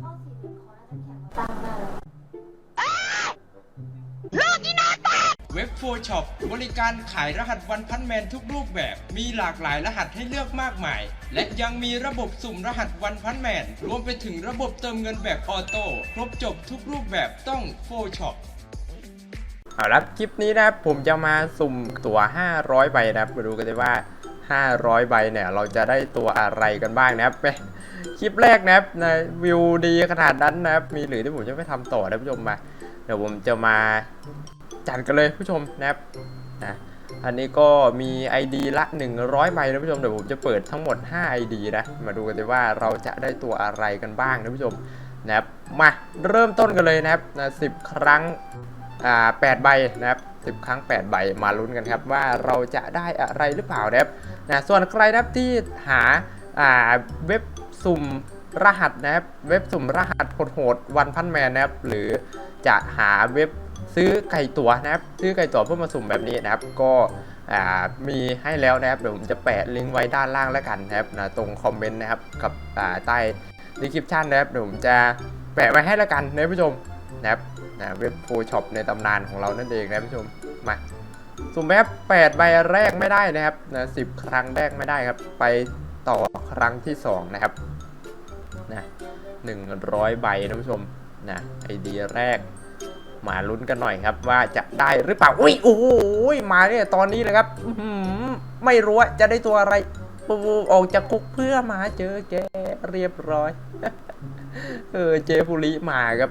เข้าสี่หนึ่งเขาน่าจะแข่งมาตั้งได้แล้วเว็บโฟช็อปบริการขายรหัสวันพันแมนทุกรูปแบบ มีหลากหลายรหัสให้เลือกมากมาย และยังมีระบบสุ่มรหัสวันพันแมน รวมไปถึงระบบเติมเงินแบบออโต้ครบจบทุกรูปแบบต้องโฟช็อปเอาละคลิปนี้นะครับผมจะมาสุ่มตัว500 ใบนะครับมาดูกันเลยว่า 500 ใบเนี่ย เราจะได้ตัวอะไรกันบ้างนะครับไป คลิปแรกนะครับนะวิวดีขนาดนั้นนะครับ มีหรือที่ผมจะไม่ทำต่อนะผู้ชมมา เดี๋ยวผมจะมาจัดกันเลยผู้ชมนะครับนะอันนี้ก็มี ID ละ 100ใบนะผู้ชมเดี๋ยวผมจะเปิดทั้งหมด 5 ID นะมาดูกันเลยว่าเราจะได้ตัวอะไรกันบ้างนะผู้ชมนะครับมาเริ่มต้นกันเลยนะครับนะ10ครั้งอ่า8ใบนะครับครั้ง 8 ใบมาลุ้นกันครับว่าเราจะได้อะไรหรือเปล่านะครับนะส่วนใครนะครับที่หาอ่าเว็บ สุ่มรหัสนะครับ เว็บสุ่มรหัสโหดวันพันแมนนะครับ หรือจะหาเว็บซื้อไก่ตั๋วนะครับ ซื้อไก่ตั๋วเพื่อมาสุ่มแบบนี้นะครับ ก็อ่ามีให้แล้วนะครับ เดี๋ยวผมจะแปะลิงก์ไว้ด้านล่างแล้วกันนะครับนะตรงคอมเมนต์นะครับ กับใต้ดีคริปชั่นนะครับ เดี๋ยวผมจะแปะไว้ให้แล้วกันนะผู้ชมนะครับนะเว็บโฟช็อปในตำนานของเรานั่นเองนะผู้ชม มาสุ่มแบบ8ใบแรกไม่ได้นะครับนะสิครั้งแรกไม่ได้ครับ ไป ต่อครั้งที่ 2 นะครับนะ100 ใบนะผู้ชมนะไอเดียแรก มาลุ้นกันหน่อยครับ ว่าจะได้หรือเปล่าอุ้ยโอ้โหมาเนี่ยตอนนี้เลยครับไม่รู้ว่าจะได้ตัวอะไรปูออกจากคุกเพื่อมาเจอแกเรียบร้อยเออเจฟูริมาครับ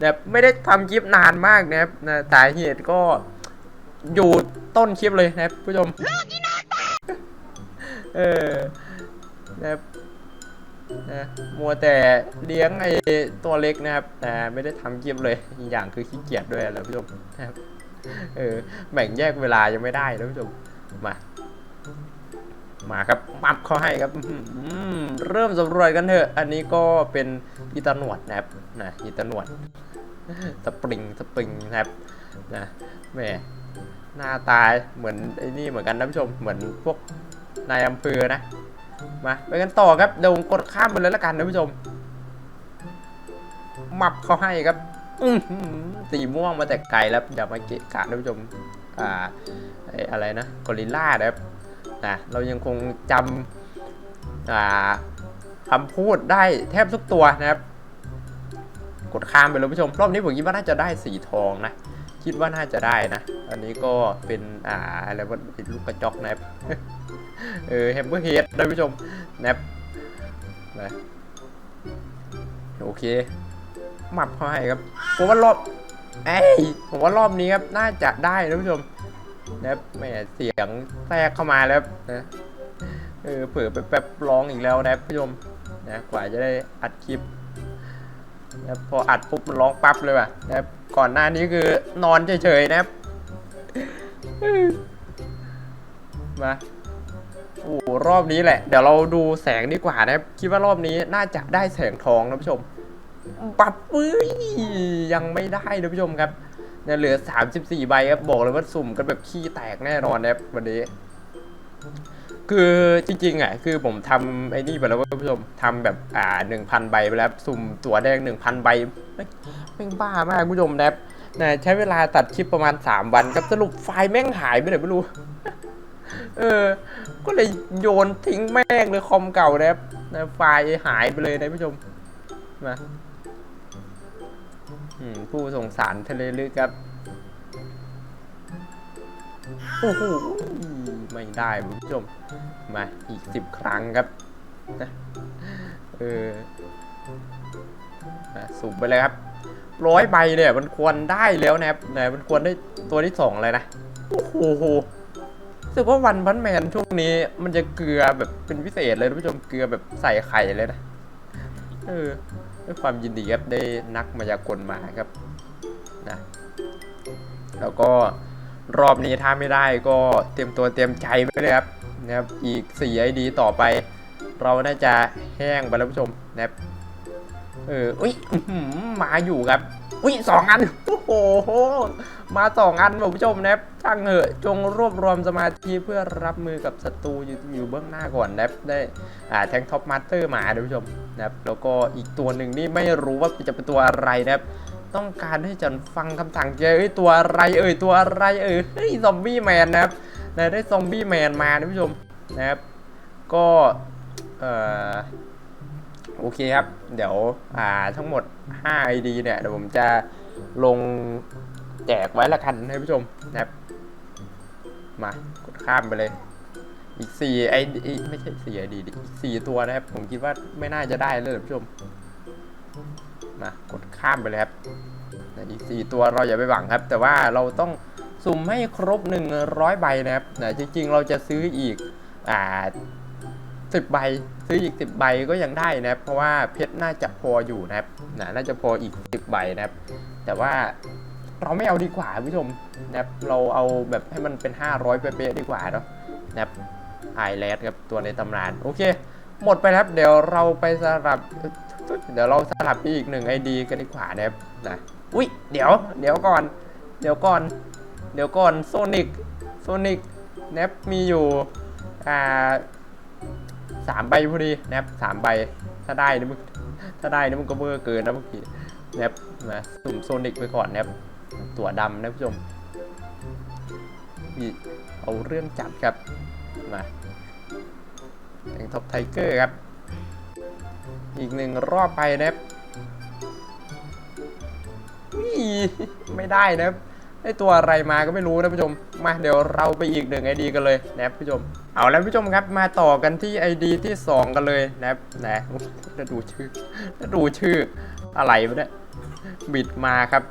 แบบไม่ได้ทำคลิปนานมากนะครับนะสาเหตุก็อยู่ต้นคลิปเลยนะครับผู้ชมเออ นะครับนะมัวแต่เลี้ยงไอ้ตัวเล็กนะครับ แต่ไม่ได้ทำคลิปเลยอีกอย่างคือขี้เกียจด้วยและผู้ชมนะครับเออแบ่งแยกเวลายังไม่ได้นะผู้ชมมามาครับมับเขาให้ครับเริ่มสำรวจกันเถอะ อันนี้ก็เป็นอีตาหนวดนะครับนะอีตาหนวดสปริงสปริงนะครับนะแม่หน้าตาเหมือนไอ้นี่เหมือนกันนะผู้ชมเหมือนพวกนายอำเภอนะ มาไปกันต่อครับเดี๋ยวผมกดข้ามไปเลยละกันนะผู้ชมมับเขาให้ครับอืสีม่วงมาแต่ไกลแล้วอย่ามาเกะกะนะผู้ชมอ่าไออะไรนะกอริลล่าครับนะเรายังคงจำอ่าคำพูดได้แทบทุกตัวนะครับ กดข้ามไปเลยผู้ชม รอบนี้ผมคิดว่าน่าจะได้สีทองนะ คิดว่าน่าจะได้นะ อันนี้ก็เป็นอ่าอะไรว่าลูกกระจอกนะครับ เออแฮมเบอร์เฮดนะผู้ชมแนบนะโอเคหมับเขาให้ครับผมว่ารอบเอ้ยผมว่ารอบนี้ครับน่าจะได้นะผู้ชมนะครับแหมเสียงแทรกเข้ามาแล้วนะเออเผื่อไปแป๊บร้องอีกแล้วนะผู้ชมนะกว่าจะได้อัดคลิปนะพออัดปุ๊บมันร้องปั๊บเลยว่ะนะครับก่อนหน้านี้คือนอนเฉยๆนะครับมา โอ้รอบนี้แหละ เดี๋ยวเราดูแสงดีกว่านะครับคิดว่ารอบนี้น่าจะได้แสงทองนะผู้ชม ปั๊บเอ้ยยังไม่ได้นะผู้ชมครับเนี่ยเหลือ 34 ใบครับบอกเลยว่าสุ่มกันแบบขี้แตกแน่นอนนะครับวันนี้ คือจริงๆอะคือผมทำไอ้นี่ไปแล้วว่าผู้ชมทำแบบอ่า 1,000 ใบไปแล้วสุ่มตั๋วแดง 1,000 ใบไม่ไม่งบ้ามากผู้ชมนะครับนะใช้เวลาตัดคลิปประมาณ 3 วันครับสรุปไฟล์แม่งหายไปไหนไม่รู้ เออ ก็เลยโยนทิ้งแม่งเลยคอมเก่านะครับนะไฟล์หายไปเลยนะผู้ชม มาผู้สงสารทะเลลึกครับโอ้โหไม่ได้คุณผู้ชม มาอีกสิบครั้งครับนะเอออะสูบไปเลยครับร้อยใบเนี่ยมันควรได้แล้วนะครับนะมันควรได้ตัวที่สองเลยนะ โอ้โห รู้สึกว่าวันพันแมนช่วงนี้มันจะเกลือแบบเป็นพิเศษเลยท่านผู้ชมเกลือแบบใส่ไข่เลยนะ เออด้วยความยินดีครับได้นักมายากลมาครับนะแล้วก็รอบนี้ถ้าไม่ได้ก็เตรียมตัวเตรียมใจไว้เลยครับนะครับ อีก4 ID ต่อไป เราน่าจะแห้งไปแล้วผู้ชมนะครับเอออุ้ยหมาอยู่ครับ อุ้ยสองอัน โอ้โห มาสองอันคุณผู้ชมนะครับช่างเหอะ จงรวบรวมสมาธิเพื่อรับมือกับศัตรูอยู่อยู่เบื้องหน้าก่อนนะครับได้อ่าแทงท็อปมาสเตอร์มาคุณผู้ชมนะครับแล้วก็อีกตัวหนึ่งนี่ไม่รู้ว่าจะเป็นตัวอะไรนะครับต้องการให้จันฟังคำสั่งเจเอ้ยตัวอะไรเอ่ยตัวอะไรเอ่ยเฮ้ยซอมบี้แมนนะครับได้ซอมบี้แมนมานะผู้ชมนะครับ ก็เอ่อโอเคครับ เดี๋ยวอ่าทั้งหมด 5 ID เนี่ยเดี๋ยวผมจะลงแจกไว้ละกันให้ผู้ชมนะครับ มากดข้ามไปเลย อีก4 ID ไม่ใช่4 ID ดิอีก4ตัวนะครับ ผมคิดว่าไม่น่าจะได้เลยผู้ชม มากดข้ามไปเลยครับอีก 4 ตัวเราอย่าไปหวังครับ แต่ว่าเราต้องสุ่มให้ครบ 100 ใบนะครับนะจริง ๆ เราจะซื้ออีกอ่า 10ใบซื้ออีก10ใบก็ยังได้นะครับ เพราะว่าเพชรน่าจะพออยู่นะครับนะน่าจะพออีก10ใบนะครับ แต่ว่าเราไม่เอาดีกว่าคุณผู้ชมนะครับเราเอาแบบให้มันเป็น 500 เป๊ะๆดีกว่าเนาะนะครับไอแลดครับตัวในตำนานโอเค หมดไปแล้วเดี๋ยวเราไปสลับเดี๋ยวเราสลับอีกหนึ่งไอดีกันดีกว่านะครับนะอุ้ยเดี๋ยว เดี๋ยวก่อน เดี๋ยวก่อน เดี๋ยวก่อนโซนิกโซนิกแนบมีอยู่อ่า สามใบพอดีแนบสามใบถ้าได้นะมึงถ้าได้นะมึงก็เบอร์เกินนะเมื่อกี้แนบมาสุ่มโซนิกไปก่อนแนบตัวดำนะผู้ชมมีเอาเรื่องจัดครับมาแต่งท็อปไทเกอร์ครับ อีกหนึ่งรอบไปนะครับไม่ได้นะครับได้ตัวอะไรมาก็ไม่รู้นะผู้ชม มาเดี๋ยวเราไปอีกหนึ่งไอดีกันเลยนะครับผู้ชม เอาแล้วผู้ชมครับมาต่อกันที่ไอดีที่ 2 กันเลยนะครับนะจะดูชื่อจะดูชื่ออะไรวะเนี่ยบิดมาครับ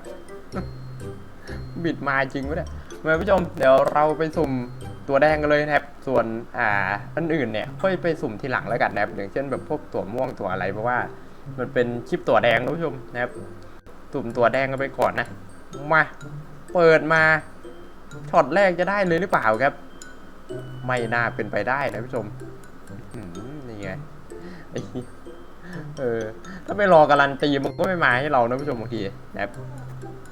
บิดมาจริงวะเนี่ยมาผู้ชมเดี๋ยวเราไปสุ่มตัวแดงกันเลยนะครับ ส่วนอ่าอันอื่นเนี่ยค่อยไปสุ่มทีหลังแล้วกันนะครับอย่างเช่นแบบพวกตัวม่วงตัวอะไรเพราะว่า มันเป็นคลิปตัวแดงนะผู้ชมนะครับสุ่มตัวแดงกันไปก่อนนะมาเปิดมาช็อตแรกจะได้เลยหรือเปล่าครับ ไม่น่าเป็นไปได้นะผู้ชมอื้อหือนี่ไงไอ้เหี้ยเออ ถ้าไม่รอการันตีมันก็ไม่มาให้เรานะผู้ชมบางทีนะครับ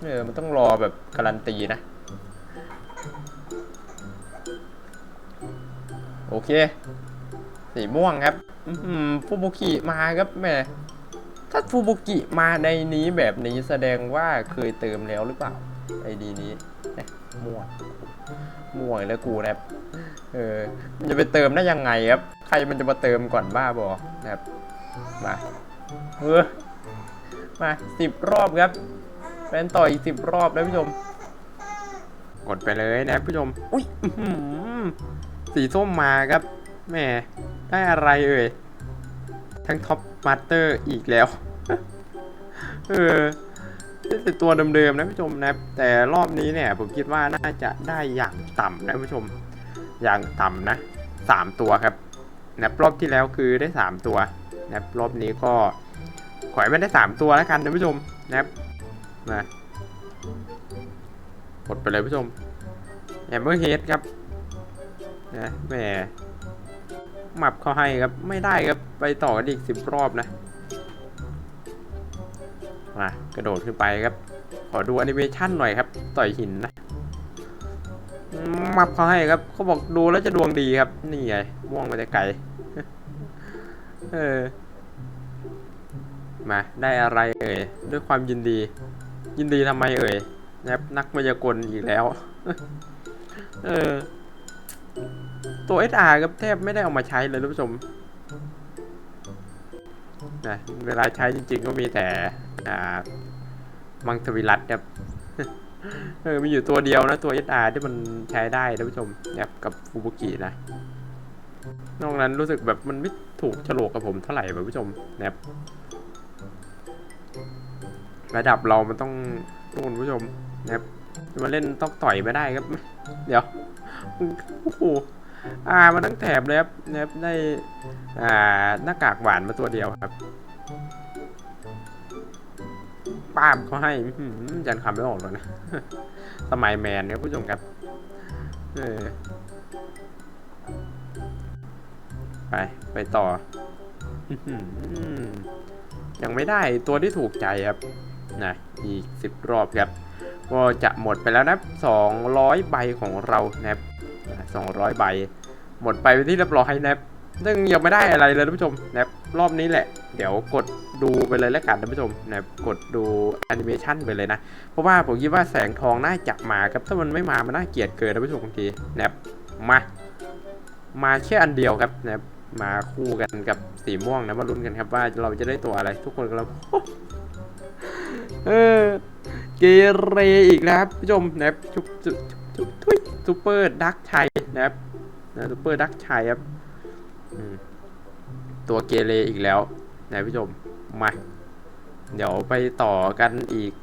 เออมันต้องรอแบบการันตีนะโอเค สีม่วงครับอืมฟูบุกิมาครับแหม่ถ้าฟูบุกิมาในนี้แบบนี้แสดงว่าเคยเติมแล้วหรือเปล่าไอดีนี้เอ๊ะม่วง ม่วงแล้วกูนะครับเออมันจะไปเติมได้ยังไงครับ ใครมันจะมาเติมก่อนบ้าบอนะครับมาเออมาสิบรอบครับเป็นต่ออีกสิบรอบแล้วผู้ชมกดไปเลยนะผู้ชม อุ้ยสีส้มมาครับแหม่ได้อะไรเอ่ย ทั้งท็อปมาสเตอร์อีกแล้ว เออ นี่ตัวเดิมๆนะผู้ชมนะแต่รอบนี้เนี่ยผมคิดว่าน่าจะได้อย่างต่ำนะผู้ชม อย่างต่ำนะสามตัวครับนะรอบที่แล้วคือได้สามตัวนะรอบนี้ก็ขอให้มันได้สามตัวแล้วกันนะผู้ชมนะครับมากดไปเลยผู้ชมแอมเบอร์เฮดครับนะแหมหมับเขาให้ครับไม่ได้ครับไปต่อกันอีกสิบรอบนะ มากระโดดขึ้นไปครับ ขอดูแอนิเมชันหน่อยครับ ต่อยหินนะหมับเขาให้ครับเขาบอกดูแล้วจะดวงดีครับ นี่ไงม่วงมาแต่ไกลเออ มาได้อะไรเอ่ยด้วยความยินดี ยินดีทำไมเอ่ยนะครับนักมายากลอีกแล้ว เออ ตัว SR ครับแทบไม่ได้เอามาใช้เลยท่านผู้ชม นะเวลาใช้จริง ๆ ก็มีแต่มังสวิรัตครับเออมีอยู่ตัวเดียวนะตัว SR ที่มันใช้ได้ท่านผู้ชมนะครับกับฟูบุกินะ นอกนั้นรู้สึกแบบมันไม่ถูกโฉลกกับผมเท่าไหร่แบบผู้ชมนะครับระดับเรามันต้องนู่นผู้ชมนะครับมาเล่นต้องต่อยไม่ได้ครับ เดี๋ยว โอ้โห อ่ามาทั้งแถบเลยครับนะครับได้อ่าหน้ากากหวานมาตัวเดียวครับป้าบเขาให้ยันคำไม่ออกเลยนะ สมัยแมนครับผู้ชมครับไป ไปต่ออยังไม่ได้ตัวที่ถูกใจครับนะอีกสิบรอบครับ ก็จะหมดไปแล้วนะครับ200ใบของเรานะครับ200ใบ หมดไปเป็นที่เรียบร้อยนะครับซึ่งยังไม่ได้อะไรเลยท่านผู้ชมนะครับรอบนี้แหละ เดี๋ยวกดดูไปเลยแล้วกันท่านผู้ชมนะครับกดดูแอนิเมชันไปเลยนะ เพราะว่าผมคิดว่าแสงทองน่าจะมาครับถ้ามันไม่มา มันน่าเกลียดเกินท่านผู้ชมบางทีนะครับมา มาแค่อันเดียวครับนะครับมาคู่กันกับสีม่วงนะมาลุ้นกันครับว่าเราจะได้ตัวอะไรทุกคนกำลังเออเกเรอีกแล้วครับผู้ชมนะครับชุบชุบชุบทุยซูเปอร์ดักชัยนะครับ นะซูเปอร์ดักชัยครับตัวเกเรอีกแล้วนะผู้ชมมา เดี๋ยวไปต่อกันอีก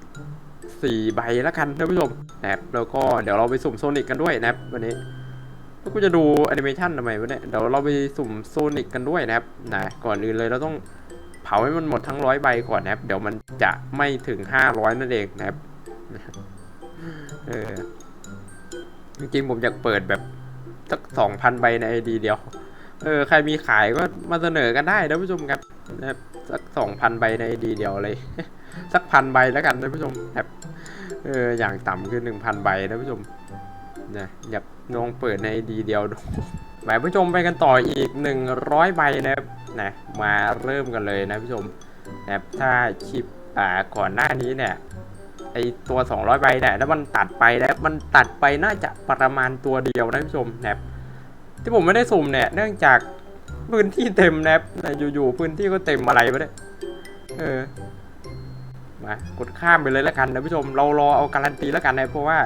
สี่ใบแล้วกันท่านผู้ชมนะครับแล้วก็เดี๋ยวเราไปสุ่มโซนิกกันด้วยนะครับวันนี้แล้วกูจะดูแอนิเมชันทำไมวะเนี่ยเดี๋ยวเราไปสุ่มโซนิกกันด้วยนะครับนะก่อนอื่นเลยเราต้องเผาให้มันหมดทั้งร้อยใบก่อนนะครับ เดี๋ยวมันจะไม่ถึงห้าร้อยนั่นเองนะครับเออจริงๆผมอยากเปิดแบบ สักสองพันใบในไอดีเดียว เออ ใครมีขายก็มาเสนอกันได้นะผู้ชมครับนะครับสักสองพันใบในไอดีเดียวเลย สักพันใบแล้วกันนะผู้ชมครับเอออย่างต่ำคือหนึ่งพันใบนะผู้ชมนะอย่าลองเปิดในไอดีเดียวดูหมายผู้ชมไปกันต่ออีกหนึ่งร้อยใบนะครับนะมาเริ่มกันเลยนะผู้ชมนะครับถ้าคลิปอ่าก่อนหน้านี้เนี่ย ไอตัว 200 ใบเนี่ยแล้วมันตัดไปแล้วมันตัดไปน่าจะประมาณตัวเดียวนะผู้ชมนะครับที่ผมไม่ได้สุ่มเนี่ยเนื่องจากพื้นที่เต็มนะครับอยู่ๆพื้นที่ก็เต็มอะไรไปเนี่ยเออมากดข้ามไปเลยแล้วกันนะผู้ชม เรารอเอาการันตีแล้วกันนะเพราะว่า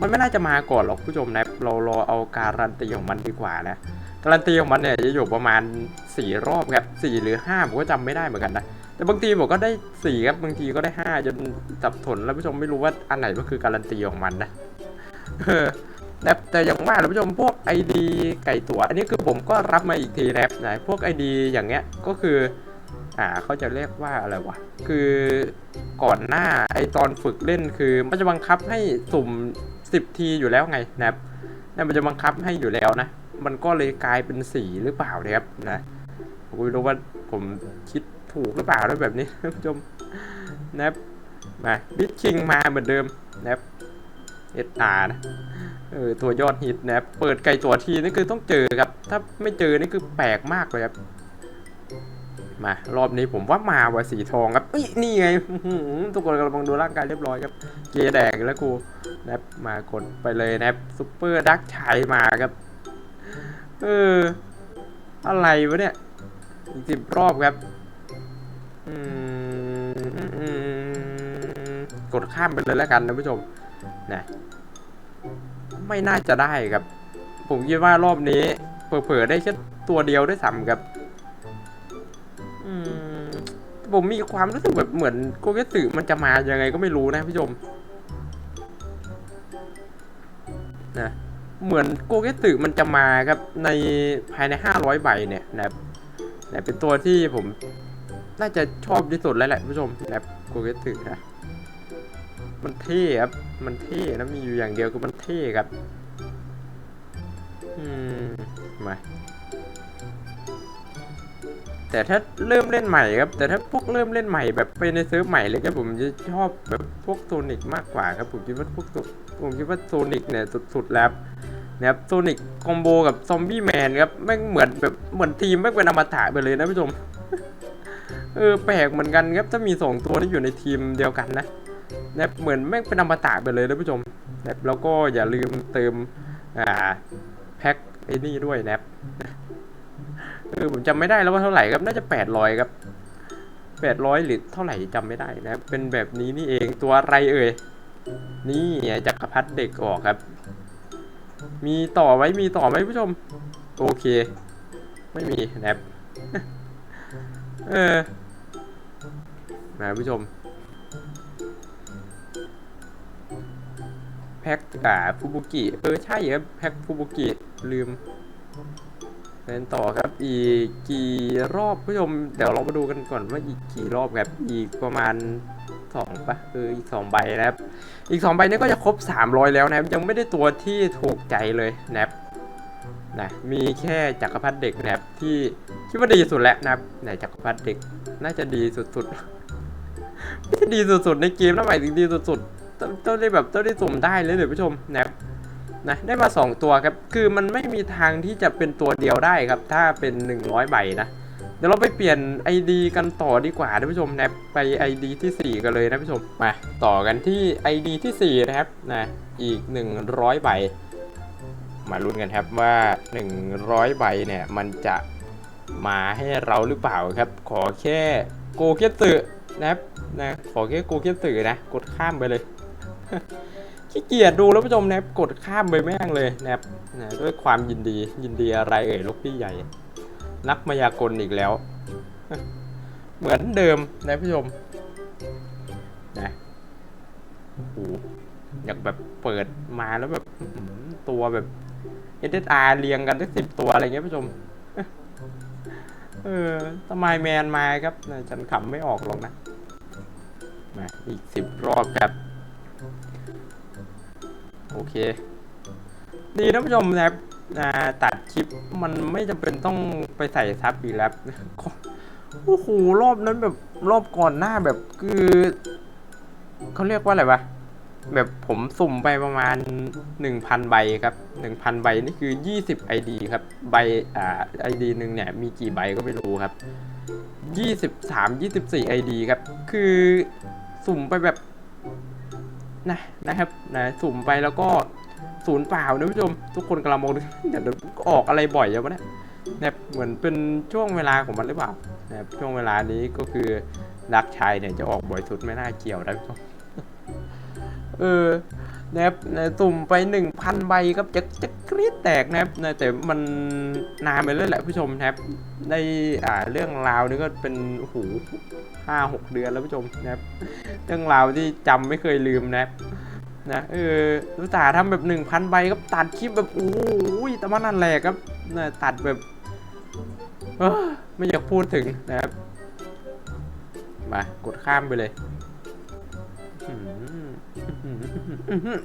มันไม่น่าจะมาก่อนหรอกผู้ชมนะเรารอเอาการันตีของมันดีกว่านะการันตีของมันเนี่ยจะอยู่ประมาณ 4 รอบครับ4หรือ5ผมก็จำไม่ได้เหมือนกันนะ แต่บางทีผมก็ได้สี่ครับบางทีก็ได้ห้าจนสับสนแล้วผู้ชมไม่รู้ว่าอันไหนก็คือการันตีของมันนะแต่แต่อย่างว่าท่านผู้ชมพวก ID ไก่ตัว อันนี้คือผมก็รับมาอีกทีนะครับนะพวก ID อย่างเงี้ยก็คืออ่าเขาจะเรียกว่าอะไรวะคือก่อนหน้าไอตอนฝึกเล่นคือมันจะบังคับให้สุ่ม 10 ทีอยู่แล้วไงนะครับเนี่ยมันจะบังคับให้อยู่แล้วนะ มันก็เลยกลายเป็นสีหรือเปล่านะครับนะผมไม่รู้ว่าผมคิด ถูกหรือเปล่าด้วยแบบนี้ท่านผู้ชมนะครับมาบิ๊กคิงมาเหมือนเดิมนะครับเอสอาร์นะเออตัวยอดฮิตนะครับเปิดไก่ตัวทีนี่คือต้องเจอครับ ถ้าไม่เจอนี่คือแปลกมากเลยครับ มารอบนี้ผมว่ามาว่ะสีทองครับเอ้ยนี่ไงทุกคนกำลังดูร่างกายเรียบร้อยครับ เกยแดกแล้วกูนะครับมากดไปเลยนะครับซุปเปอร์ดักชัยมาครับ เออ อะไรวะเนี่ยสิบรอบครับ กดข้ามไปเลยแล้วกันนะผู้ชมนะไม่น่าจะได้ครับ ผมคิดว่ารอบนี้เผลอๆได้แค่ตัวเดียวได้วยซ้ำครับมผมมีความรู้สึกแบบเหมือนโกเกสึมันจะมายังไงก็ไม่รู้นะผู้ชมนะเหมือนโกเกสึมันจะมาครับในภายใน 500 ใบเนี่ยนะนะเป็นตัวที่ผม น่าจะชอบที่สุดแล้วแหละผู้ชมแบบโกเกสึนะมันเท่ครับ มันเท่นะมีอยู่อย่างเดียวคือมันเท่ครับ อืม มา แต่ถ้าเริ่มเล่นใหม่ครับ แต่ถ้าพวกเริ่มเล่นใหม่แบบไปในเซิร์ฟใหม่เลยครับผมจะชอบแบบพวกโซนิกมากกว่าครับผมคิดว่าพวกผมคิดว่าโซนิกเนี่ยสุดๆแล้วนะครับโซนิกคอมโบกับซอมบี้แมนครับแม่งเหมือนแบบเหมือนทีมแม่งเป็นอมตะไปเลยนะผู้ชม เออแปลกเหมือนกันครับถ้ามีสองตัวที่อยู่ในทีมเดียวกันนะนะครับเหมือนแม่งเป็นอมตะไปเลยนะผู้ชมนะครับแล้วก็อย่าลืมเติมอ่าแพ็คไอ้นี่ด้วยนะครับเออผมจำไม่ได้แล้วว่าเท่าไหร่ครับน่าจะแปดร้อยครับแปดร้อยหรือเท่าไหร่จำไม่ได้นะครับเป็นแบบนี้นี่เองตัวอะไรเอ่ยนี่จักรพรรดิเด็กออกครับ มีต่อไหมมีต่อไหมผู้ชม โอเค ไม่มีนะครับเออ มาผู้ชม แพ็กอ่าฟูบุกิเออใช่ครับแพ็กฟูบุกิลืมเล่นต่อครับอีกกี่รอบผู้ชม เดี๋ยวเรามาดูกันก่อนว่าอีกกี่รอบครับอีกประมาณสองปะเอออีกสองใบนะครับ อีกสองใบนี้ก็จะครบ300แล้วนะครับยังไม่ได้ตัวที่ถูกใจเลยนะครับนะมีแค่จักรพรรดิเด็กนะครับที่คิดว่าดีสุดแล้วนะครับไหนจักรพรรดิเด็กน่าจะดีสุดๆ ดีสุดๆในเกมนะหมายถึงดีสุดๆต้องต้องได้แบบต้องได้สุ่มได้เลยเดี๋ยวผู้ชมนะครับนะได้มา 2 ตัวครับ คือมันไม่มีทางที่จะเป็นตัวเดียวได้ครับ ถ้าเป็น 100ใบนะ เดี๋ยวเราไปเปลี่ยน ID กันต่อดีกว่าท่านผู้ชมนะไป ID ที่ 4 กันเลยนะท่านผู้ชม มาต่อกันที่ ID ที่ 4 นะครับนะอีก 100ใบ มาลุ้นกันครับว่า 100ใบเนี่ยมันจะมาให้เราหรือเปล่าครับ ขอแค่โกเกตึ นะครับนะขอแค่โกเกตึนะ กดข้ามไปเลยขี้เกียจดูแล้วผู้ชมนะครับกดข้ามไปแม่งเลยนะครับนะด้วยความยินดียินดีอะไรเอ่ยลูกพี่ใหญ่ นักมายากลอีกแล้ว เหมือนเดิมนะผู้ชมนะโอ้โหอยากแบบเปิดมาแล้วแบบอื้อหือตัวแบบ SSR เรียงกันทั้งสิบตัวอะไรเงี้ยผู้ชม เออทำไมแมนมาครับฉันขำไม่ออกหรอกนะ มาอีกสิบรอบครับ โอเค ดีนะผู้ชมนะครับตัดคลิปมันไม่จำเป็นต้องไปใส่ซับอีกแล้วโอ้โหรอบนั้นแบบรอบก่อนหน้าแบบคือเขาเรียกว่าอะไรวะ แบบผมสุ่มไปประมาณ 1,000 ใบครับ 1,000 ใบนี่คือ 20 ID ครับ ใบอ่า ID หนึ่งเนี่ยมีกี่ใบก็ไม่รู้ครับ 23 24 ID ครับ คือสุ่มไปแบบนะนะครับนะสุ่มไปแล้วก็ศูนย์เปล่านะผู้ชม ทุกคนกำลังมองดูเดี๋ยวออกอะไรบ่อยอย่างวะเนี่ยนะเหมือนเป็นช่วงเวลาของมันหรือเปล่านะช่วงเวลานี้ก็คือรักชายเนี่ยจะออกบ่อยสุดไม่น่าเกี่ยวนะผู้ชม เออนะครับนะสุ่มไป 1,000 ใบครับจะจะกรี๊ดแตกนะครับนะแต่มันนานไปเลยแหละผู้ชมนะครับในอ่าเรื่องราวนี้ก็เป็นโอ้โหห้าหกเดือนแล้วผู้ชมนะครับเรื่องราวที่จำไม่เคยลืมนะครับนะเออลูกตาห์ทำแบบ 1,000 ใบครับตัดคลิปแบบโอ้ยแต่ว่านั่นแหละครับนะตัดแบบไม่อยากพูดถึงนะครับมากดข้ามไปเลย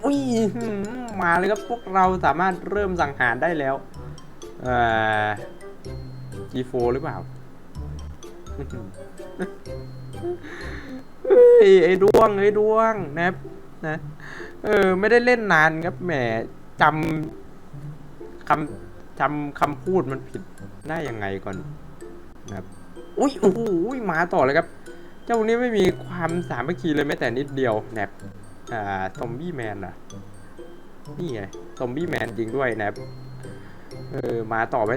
อุ้ยมาเลยครับพวกเราสามารถเริ่มสังหารได้แล้ว เอ่อ G4 หรือเปล่าเฮ้ยไอ้ดวงไอ้ดวงนะครับนะเออ ไม่ได้เล่นนานครับแหมจำคำจำคำพูดมันผิดได้ยังไงก่อนนะครับอุ้ยโอ้โหมาต่อเลยครับ เจ้านี้ไม่มีความสามัคคีเลยแม้แต่นิดเดียวแนบ อ่าซอมบี้แมนเหรอนี่ไงซอมบี้แมนจริงด้วยนบเออ มาต่อไหม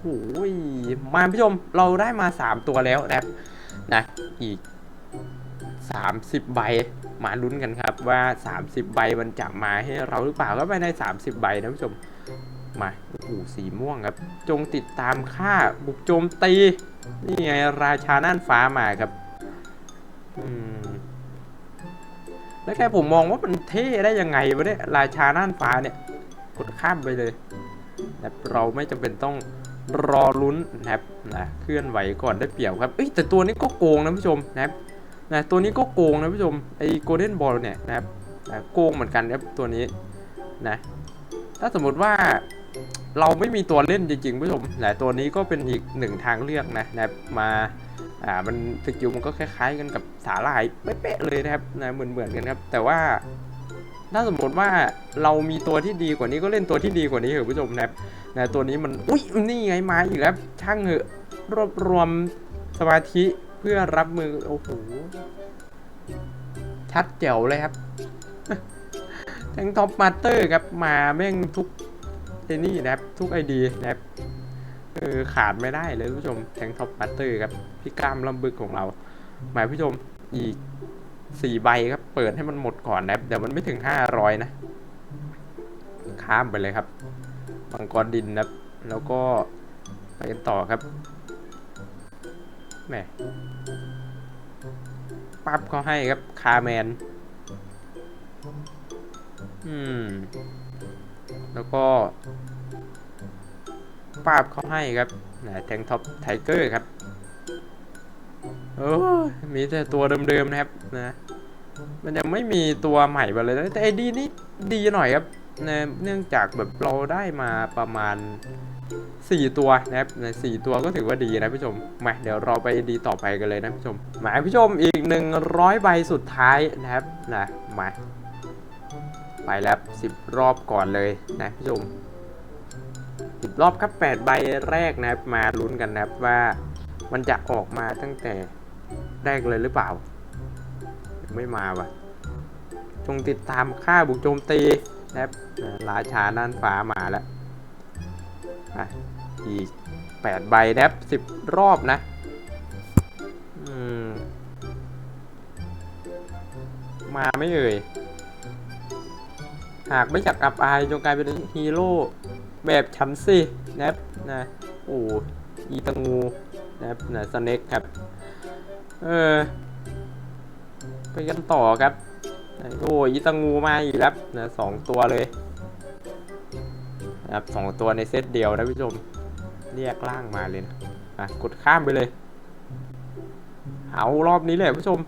โอ้ยมาผู้ชม เราได้มา 3 ตัวแล้วนบนะ อีก 30 ใบ มาลุ้นกันครับว่า 30 ใบมันจะมาให้เราหรือเปล่าก็ไปใน 30 ใบนะผู้ชม มาโอ้โหสีม่วงครับ จงติดตามค่าบุกโจมตี นี่ไงราชาน่านฟ้ามาครับ อืม แล้วแค่ผมมองว่ามันเท่ได้ยังไงวะเนี่ยราชาน่านฟ้าเนี่ยกดข้ามไปเลยแบบเราไม่จำเป็นต้องรอลุ้นนะครับนะเคลื่อนไหวก่อนได้เปรียบครับเอ้ยแต่ตัวนี้ก็โกงนะผู้ชมนะครับนะตัวนี้ก็โกงนะผู้ชมไอ้โกลเด้นบอลเนี่ยนะครับนะโกงเหมือนกันครับตัวนี้นะถ้าสมมติว่าเราไม่มีตัวเล่นจริงๆผู้ชมแต่ตัวนี้ก็เป็นอีกหนึ่งทางเลือกนะนะมา อ่ามันสกิลมันก็คล้ายๆกันกับสาหร่ายเป๊ะๆเลยนะครับนะเหมือนๆกันครับ แต่ว่าถ้าสมมติว่าเรามีตัวที่ดีกว่านี้ก็เล่นตัวที่ดีกว่านี้เถอะผู้ชมนะครับนะตัวนี้มันอุ้ยนี่ไงมาอีกแล้วช่างเหอะรวบรวมสมาธิเพื่อรับมือโอ้โหชัดเจ๋วเลยครับทั้งท็อปมาสเตอร์ครับมาแม่งทุกไอ้นี่นะครับทุกไอดีนะครับ เออขาดไม่ได้เลยผู้ชมแทงท็อปมาสเตอร์ครับพี่กล้ามลำบึกของเรา หมายผู้ชมอีกสี่ใบครับ เปิดให้มันหมดก่อนนะครับเดี๋ยวมันไม่ถึงห้าร้อยนะข้ามไปเลยครับมังกรดินนะครับแล้วก็ไปกันต่อครับแหมปั๊บเขาให้ครับคาแมน อืม แล้วก็ ปาบเขาให้ครับนะแทงท็อปไทเกอร์ครับโอ้มีแต่ตัวเดิมๆนะครับนะมันยังไม่มีตัวใหม่มาเลยนะแต่ไอดีนี่ดีหน่อยครับนะเนื่องจากแบบเราได้มาประมาณ 4 ตัวนะครับนสี่ตัวก็ถือว่าดีนะผู้ชมมาเดี๋ยวเราไปดีต่อไปกันเลยนะผู้ชมมาผู้ชมอีก 100 ใบสุดท้ายนะครับนะมาไปแล้วสิบรอบก่อนเลยนะผู้ชม สิบรอบครับแปดใบแรกนะครับมาลุ้นกันนะครับว่ามันจะออกมาตั้งแต่แรกเลยหรือเปล่า ไม่มาวะจงติดตามค่าบุกโจมตีนะครับอ่าราชาน่านฟ้ามาแล้วอีกแปดใบนะครับสิบรอบนะมมาไม่เอ่ย หากไม่อยากอับอายจงกลายเป็นฮีโร่ แบบฉันสินะครับนะโอ้อีตังูนะครับนะสเน็กครับ เออ ไปกันต่อครับ โอ้ยอีตังูมาอีกแล้วนะสองตัวเลยนะครับสองตัวในเซตเดียวนะผู้ชมเรียกล่างมาเลยนะอะกดข้ามไปเลย เอารอบนี้แหละผู้ชม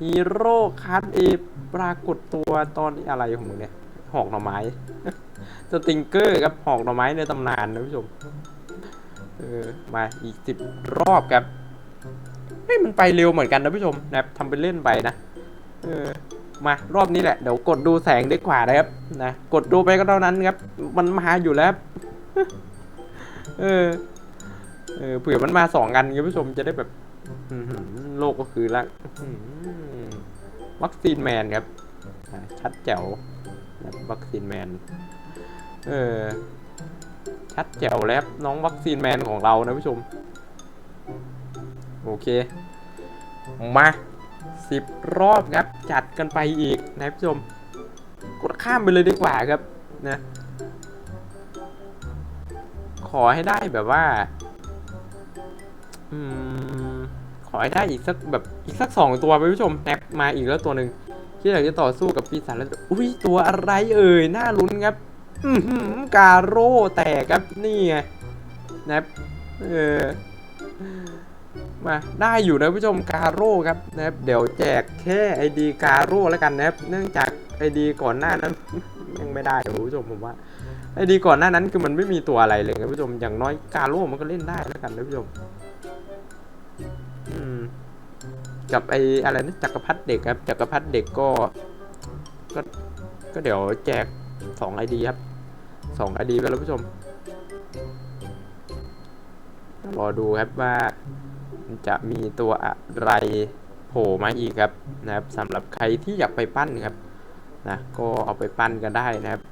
ฮีโร่คัสเอปรากฏตัวตอนอะไรของมึงเนี่ย หอกหน่อไม้สติงเกอร์ครับหอกหน่อไม้ในตำนานนะผู้ชมเออมาอีกสิบรอบครับเฮ้ยมันไปเร็วเหมือนกันนะผู้ชมนะทำเป็นเล่นไปนะเออมารอบนี้แหละเดี๋ยวกดดูแสงดีกว่านะครับนะกดดูไปก็เท่านั้นครับ มันมาอยู่แล้วเออเออเผื่อมันมาสองกันคุณผู้ชมจะได้แบบโลกก็คือละวัคซีนแมนครับชัดแจ๋ว วัคซีนแมน เออ ชัดแจ๋วแล้วครับน้องวัคซีนแมนของเรานะผู้ชม โอเค มาสิบรอบครับ จัดกันไปอีกนะผู้ชม กดข้ามไปเลยดีกว่าครับนะ ขอให้ได้แบบว่า อืม ขอให้ได้อีกสักแบบอีกสักสองตัวไปผู้ชมแนบมาอีกแล้วตัวหนึ่ง ที่อยากจะต่อสู้กับปีศาจแล้วอุ้ยตัวอะไรเอ่ยน่าลุ้นครับ อือหือกาโร่แตกครับนี่ไงนบเออมาได้อยู่นะผู้ชมกาโร่ครับนะครับเดี๋ยวแจกแค่ไอดีกาโร่แล้วกันนะครับ เนื่องจากไอดีก่อนหน้านั้น ยังไม่ได้ครับผู้ชมผมว่าไอดีก่อนหน้านั้นคือมันไม่มีตัวอะไรเลยครับผู้ชมอย่างน้อยกาโร่มันก็เล่นได้แล้วกันนะผู้ชมอืม กับไออะไรนะจักรพรรดิเด็กครับจักรพรรดิเด็กก็ก็ก็เดี๋ยวแจกสองไอดีครับสองไอดีไปแล้วผู้ชมรอดูครับว่าจะมีตัวอะไรโผล่มาอีกครับนะครับสำหรับใครที่อยากไปปั้นครับนะก็เอาไปปั้นกันได้นะครับ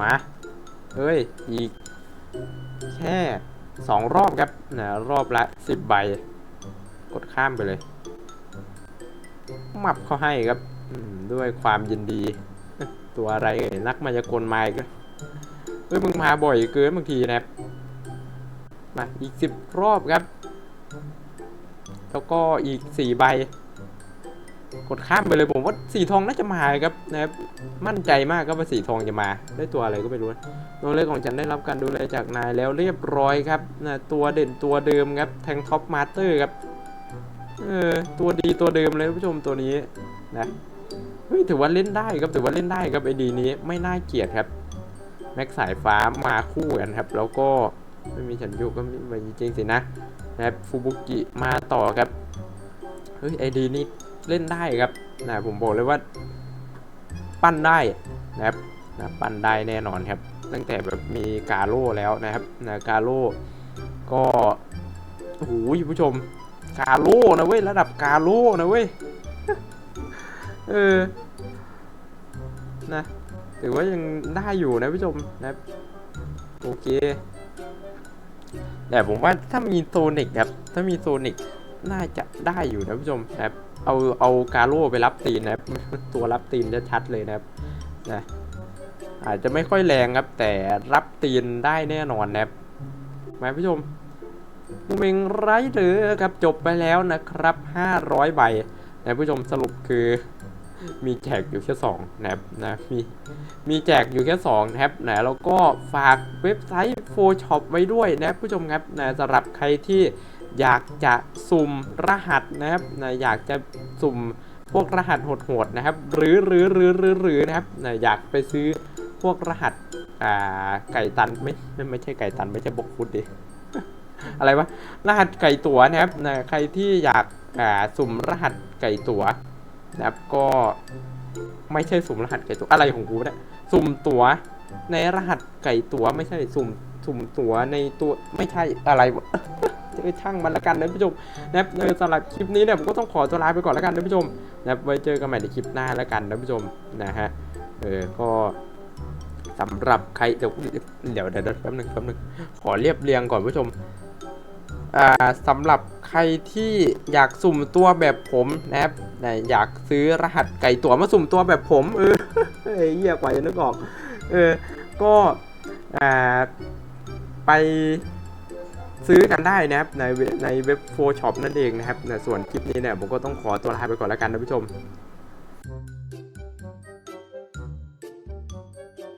มาเอ้ยอีกแค่สองรอบครับนะรอบละสิบใบ กดข้ามไปเลยมับเขาให้ครับด้วยความยินดี ตัวอะไรเอ่ยนักมายากลมาอีกเฮ้ยมึงมาบ่อยเกินบางทีนะครับมาอีกสิบรอบครับ แล้วก็อีกสี่ใบ กดข้ามไปเลยผมว่าสีทองน่าจะมาครับนะครับ มั่นใจมากครับว่าสีทองจะมา ได้ตัวอะไรก็ไม่รู้นะตัวเลขของฉันได้รับการดูแลจากนายแล้วเรียบร้อยครับนะตัวเด่นตัวเดิมครับ แทงท็อปมาสเตอร์ครับ เออตัวดีตัวเดิมเลยผู้ชมตัวนี้นะเฮ้ยถือว่าเล่นได้ครับถือว่าเล่นได้ครับไอดีนี้ไม่น่าเกลียดครับ แม็กสายฟ้ามาคู่กันครับ แล้วก็ไม่มีฉันยู่ก็ไม่จริงๆสินะนะครับฟูบุกิมาต่อครับเฮ้ยไอดีนี้เล่นได้ครับนะผมบอกเลยว่า ปั้นได้นะครับนะปั้นได้แน่นอนครับ ตั้งแต่แบบมีกาโร่แล้วนะครับนะกาโร่ก็โอ้โหผู้ชม กาโร่นะเว้ย ระดับกาโร่นะเว้ย เออ นะถือว่ายังได้อยู่นะผู้ชมนะโอเคแต่ผมว่าถ้ามีโซนิกครับ ถ้ามีโซนิกน่าจะได้อยู่นะผู้ชมนะครับเอาเอากาโร่ไปรับตีนนะครับตัวรับตีนจะชัดเลยนะครับนะอาจจะไม่ค่อยแรงครับ แต่รับตีนได้แน่นอนนะครับมาผู้ชม มุมเองไรเดอร์ครับจบไปแล้วนะครับ 500 ใบนะผู้ชมสรุปคือมีแจกอยู่แค่2นะครับนะมีมีแจกอยู่แค่2นะครับนะแล้วก็ฝากเว็บไซต์โฟช็อปไว้ด้วยนะผู้ชมครับนะสำหรับใครที่อยากจะสุ่มรหัสนะครับนะอยากจะสุ่มพวกรหัสโหดๆนะครับ หรือหรือหรือหรือหรือนะครับนะอยากไปซื้อพวกรหัสอ่าไก่ตันไม่ไม่ไม่ใช่ไก่ตันไม่ใช่บกฟุตดิ อะไรวะรหัสไก่ตั๋วนะครับนะใครที่อยากสุ่มรหัสไก่ตั๋วนะครับก็ไม่ใช่สุ่มรหัสไก่ตัวอะไรของกูเนี่ยสุ่มตั๋วในรหัสไก่ตั๋วไม่ใช่สุ่มสุ่มตัวในตัวไม่ใช่อะไรวะช่างมันละกันนะท่านผู้ชมนะครับสำหรับคลิปนี้เนี่ยผมก็ต้องขอตัวลาไปก่อนแล้วกันนะท่านผู้ชมนะครับไว้เจอกันใหม่ในคลิปหน้าแล้วกันนะท่านผู้ชมนะฮะเออก็สำหรับใครเดี๋ยวเดี๋ยวเดี๋ยวแป๊บหนึงแป๊บหนึงขอเรียบเรียงก่อนผู้ชม สำหรับใครที่อยากสุ่มตัวแบบผมนะครับนะอยากซื้อรหัสไก่ตัวมาสุ่มตัวแบบผมเออเฮ้ยเหี้ยกว่าจะนึกออกเออก็ไปซื้อกันได้นะครับในในเว็บโฟช็อปนั่นเองนะครับนส่วนคลิปนี้เนี่ยผมก็ต้องขอตัวลาไปก่อนแล้วกันนะผู้ชม